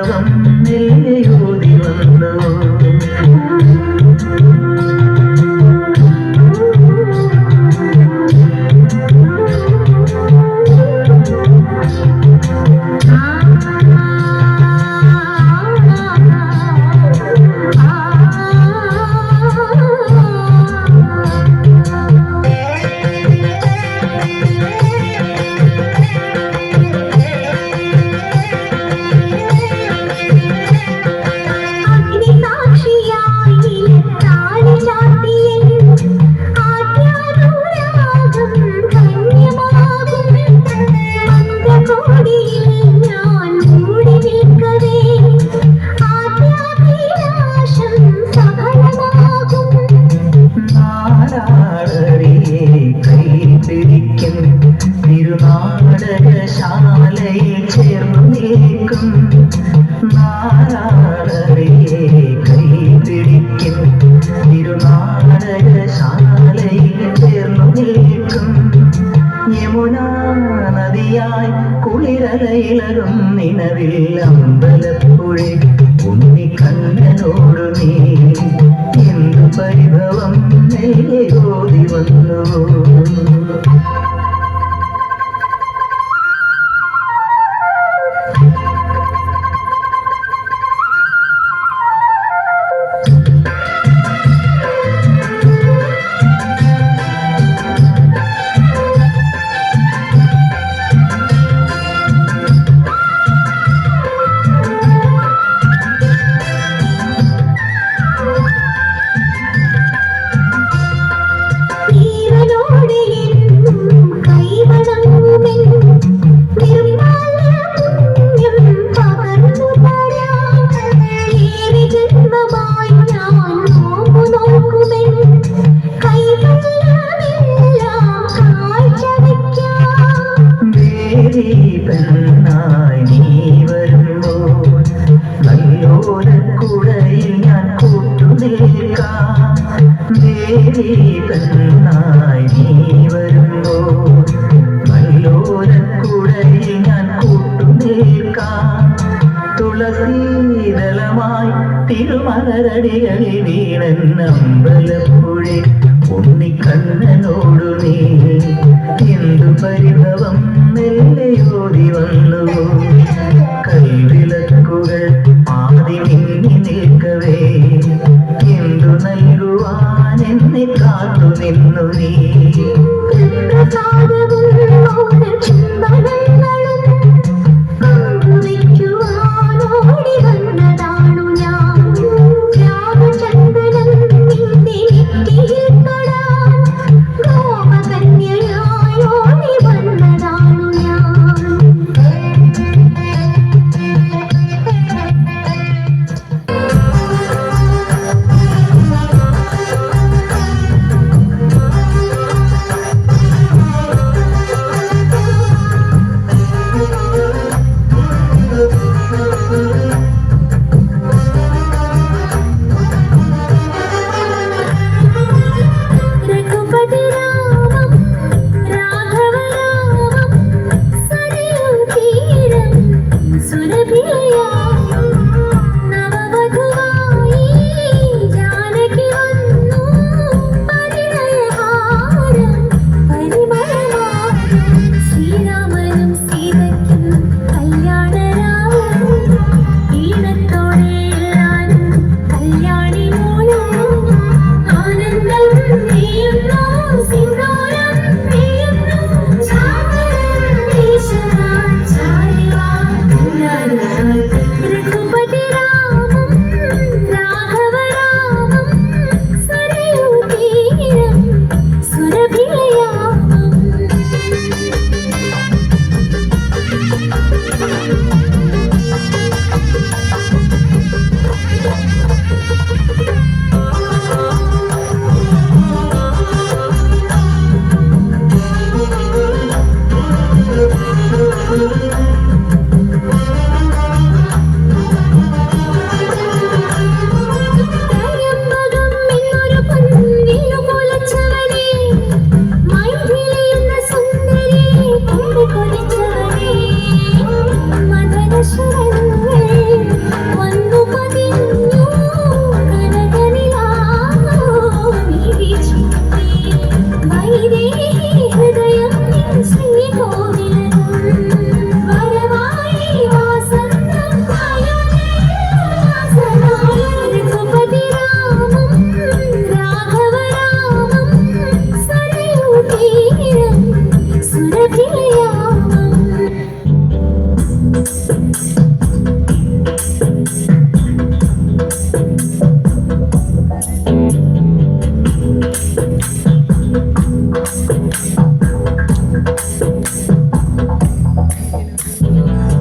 மறவம் இல்லை നദിയായി കുളിരതയിലരും നിലവിൽ അമ്പലപ്പുഴി. ഉണ്ണിക്കണ്ണനോടു നീ എന്തു പരിഭവം? നെയ്യോതി വന്നു. ദീപനായി നീ വരുമ്പോൾ നല്ലൂരക്കുടലിൽ ഞാൻ കൂട്ടുനേൽക്കാം. തുളസീതളമായി തിരുമലരടികളിൽ വീണൻ അമ്പലപ്പുഴി ഉണ്ണിക്കണ്ണനോടു നീ. എന്തു പരിഭവം മെല്ലയോതി വന്നു. കൈ ഗൗരീ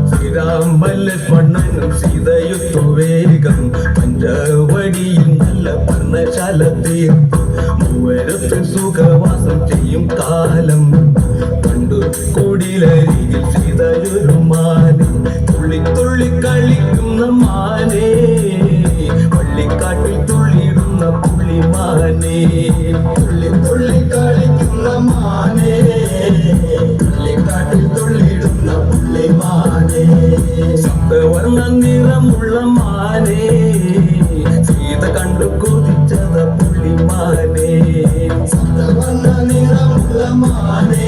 ശ്രീരാമല്ലൻ മണ്ണനും സീതയുത്തു വേഗം പഞ്ചവടിയിൽ നല്ല പർണശാല തീർത്തു മൂവരത്തിൽ സുഖവാസം ചെയ്യും കാലം. നിറമുള്ള മാനേ സീത കണ്ടു കൊതിച്ചത പുള്ളിമാനേ. സതവന്ന നിറമുള്ള മാനേ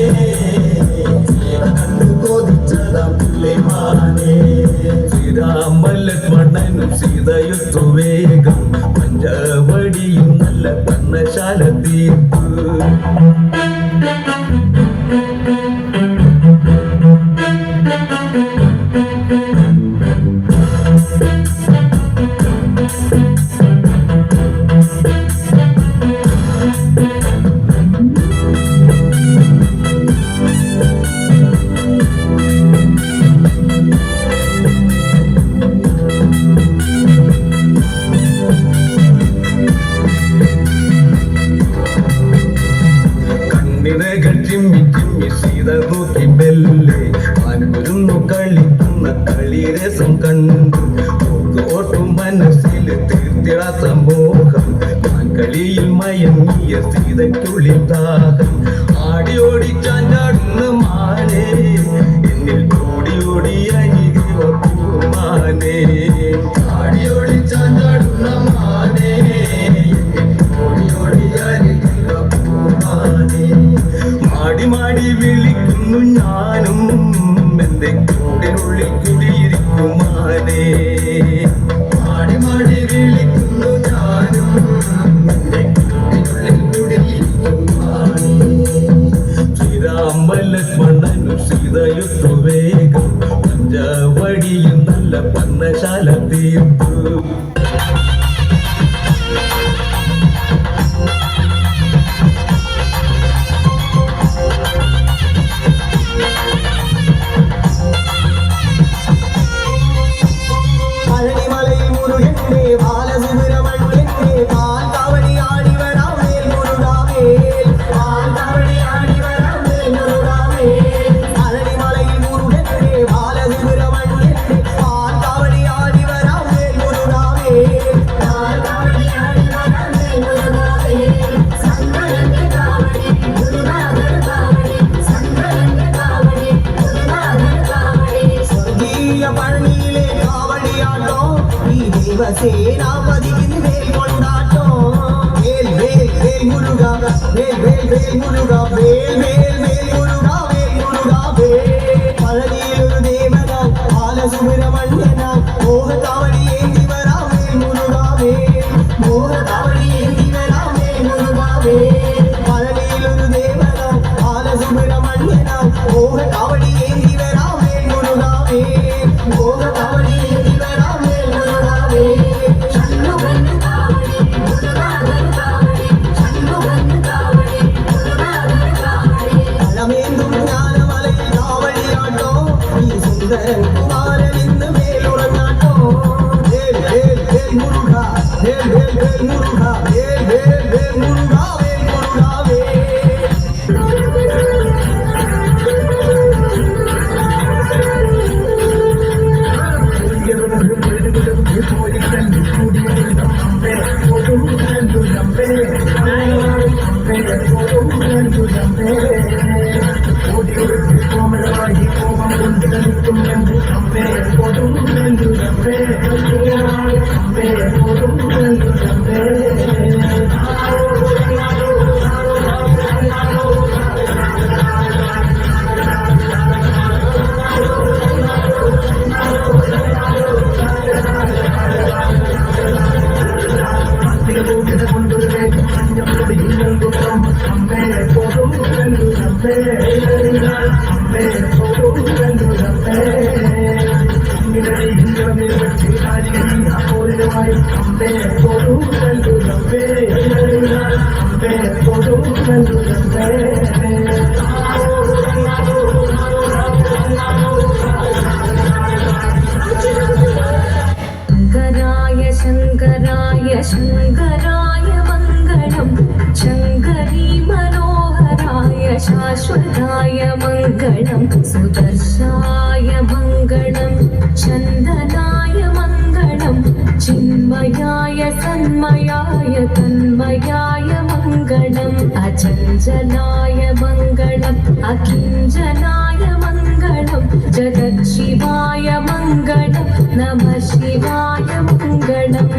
സീത കണ്ടു കൊതിച്ചത പുള്ളിമാനേ. ശ്രീരാമ ലക്ഷ്മണനും സീതയുത്തു വേഗം தேசம் கண்டு Oh, how many ശങ്കരായ ശങ്കരായ മംഗളം. ശങ്കരീ മനോഹരായ ശാശ്വതായ മംഗളം. സുദർശായ മംഗളം. ശങ്കര தன்மயாய தன்மயாய மங்களம் அச்சஞ்சனாய மங்களம் அகிஞ்சனாய மங்களம் ஜகத்சிவாய மங்களம் நம சிவாய மங்களம்.